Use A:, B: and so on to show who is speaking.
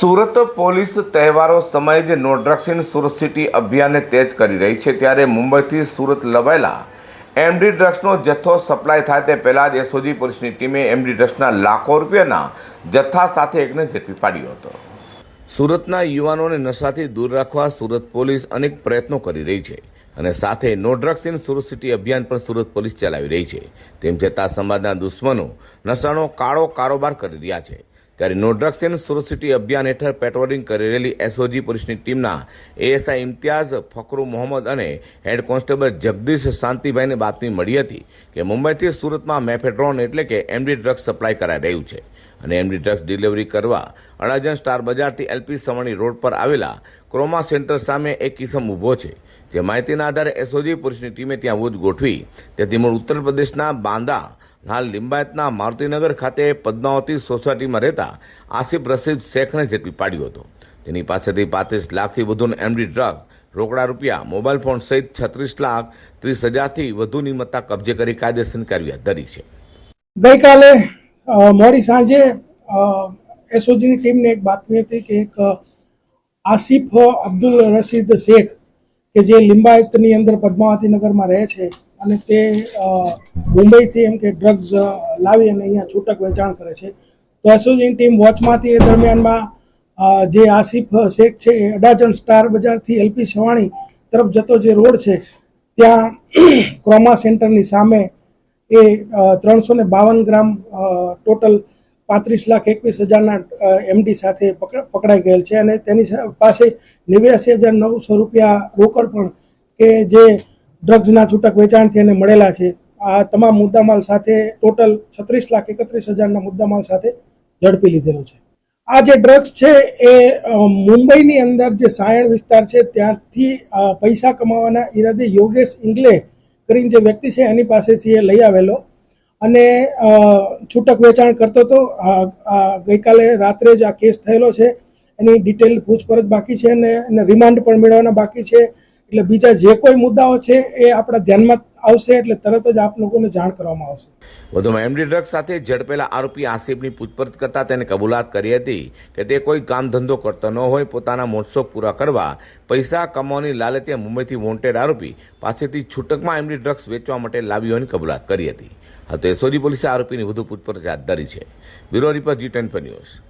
A: Surat police તહેવારો સમયે જ નો ડ્રગ્સ સુરત સિટી અભિયાનને તેજ કરી રહી છે. ત્યારે મુંબઈથી સુરત લવાયેલા એમડી ડ્રગ્સનો જથ્થો સપ્લાય થાય તે પહેલાં જ એસઓજી પોલીસની ટીમે એમડી ડ્રગ્સના લાખો રૂપિયાના જથ્થા સાથે એકને ઝડપી પાડ્યો હતો. સુરતના યુવાનોને નશાથી દૂર રાખવા સુરત પોલીસ અનેક પ્રયત્નો કરી રહી છે અને સાથે no drugs in Surat city અભિયાન પણ સુરત પોલીસ ચલાવી રહી છે. તેમ છતાં સમાજના દુશ્મનો નશાનો કાળો કારોબાર કરી રહ્યા છે. ત્યારે no drugs and Surat city અભિયાન હેઠળ પેટ્રોલિંગ કરી રહેલી એસઓજી પોલીસની ટીમના એએસઆઈ ઇમ્તિયાઝ ફકરુ મોહમ્મદ અને હેડ કોન્સ્ટેબલ જગદીશ શાંતિભાઈને બાતમી મળી હતી કે મુંબઈથી સુરતમાં મેફેડ્રોન એટલે કે એમડી ડ્રગ્સ સપ્લાય કરાઈ રહ્યું છે. અને એમડી ડ્રગ્સ ડિલિવરી કરવા અડાજણ સ્ટાર બજારથી એલપી સવણી રોડ પર આવેલા ક્રોમા સેન્ટર સામે એક કિસમ ઊભો છે, જે માહિતીના આધારે એસઓજી પોલીસની ટીમે ત્યાં વોચ ગોઠવી, તેથી મૂળ ઉત્તર પ્રદેશના બાંદા, હાલ લિંબાયતના મારુતિનગર ખાતે પદ્માવતી સોસાયટીમાં રહેતા આસિફ રસીદ શેખને ઝડપી પાડ્યો હતો. તેની પાસેથી પાંત્રીસ લાખથી વધુનો એમડી ડ્રગ, રોકડા રૂપિયા, મોબાઈલ ફોન સહિત છત્રીસ લાખ ત્રીસ હજારથી વધુની મત્તા કબજે કરી કાયદેસરની કાર્યવાહી ધરી છે.
B: ગઈકાલે મોડી સાંજે એસઓજીની ટીમને એક બાતમી હતી કે એક આસિફ અબ્દુલ રશીદ શેખ કે જે લિંબાયતની અંદર પદ્માવતી નગરમાં રહે છે અને તે મુંબઈથી એમ કે ડ્રગ્સ લાવી અને અહીંયા છૂટક વેચાણ કરે છે. તો એસઓજીની ટીમ વોચમાંથી એ દરમિયાનમાં જે આસિફ શેખ છે એ અડાજણ સ્ટાર બજારથી એલપી સવાણી તરફ જતો જે રોડ છે, ત્યાં ક્રોમા સેન્ટરની સામે એ ત્રણસો ને બાવન ગ્રામ ટોટલ પાંત્રીસ લાખ એકવીસ હજારના એમડી સાથે પકડાઈ ગયેલ છે અને તેની પાસે નેવ્યાસી હજાર નવસો રૂપિયા રોકડ પણ કે જે ડ્રગ્સના છૂટક વેચાણથી એને મળેલા છે. આ તમામ મુદ્દામાલ સાથે ટોટલ છત્રીસ લાખ એકત્રીસ હજારના મુદ્દામાલ સાથે ઝડપી લીધેલો છે. આ જે ડ્રગ્સ છે એ મુંબઈની અંદર જે સાયણ વિસ્તાર છે ત્યાંથી પૈસા કમાવાના ઈરાદે યોગેશ ઇંગલે કરીને જે વ્યક્તિ છે એની પાસેથી એ લઈ આવેલો. અને છૂટક વેચાણ કરતો હતો ગઈકાલે રાત્રે જ આ કેસ થયેલો છે. એની ડિટેલ પૂછપરછ બાકી છે અને એને રિમાન્ડ પણ મેળવવાના બાકી છે. એટલે બીજા જે કોઈ મુદ્દાઓ છે એ આપણા ધ્યાનમાં આવશે એટલે તરત જ આપ લોકોને જાણ કરવામાં આવશે.
A: વધુમાં એમડી ડ્રગ્સ સાથે ઝડપેલા આરોપી આસિફની પૂછપરછ કરતા તેને કબૂલાત કરી હતી કે તે કોઈ કામ ધંધો કરતો ન હોય, પોતાના મોટસો પૂરા કરવા, પૈસા કમાવાની લાલચે મુંબઈથી વોન્ટેડ આરોપી પાસેથી છૂટકમાં એમડી ડ્રગ્સ વેચવા માટે લાવી હોવાની કબૂલાત કરી હતી. હાલ તો એસઓજી પોલીસે આરોપીની વધુ પૂછપરછ હાથ ધરી છે. Bureau report G ten news.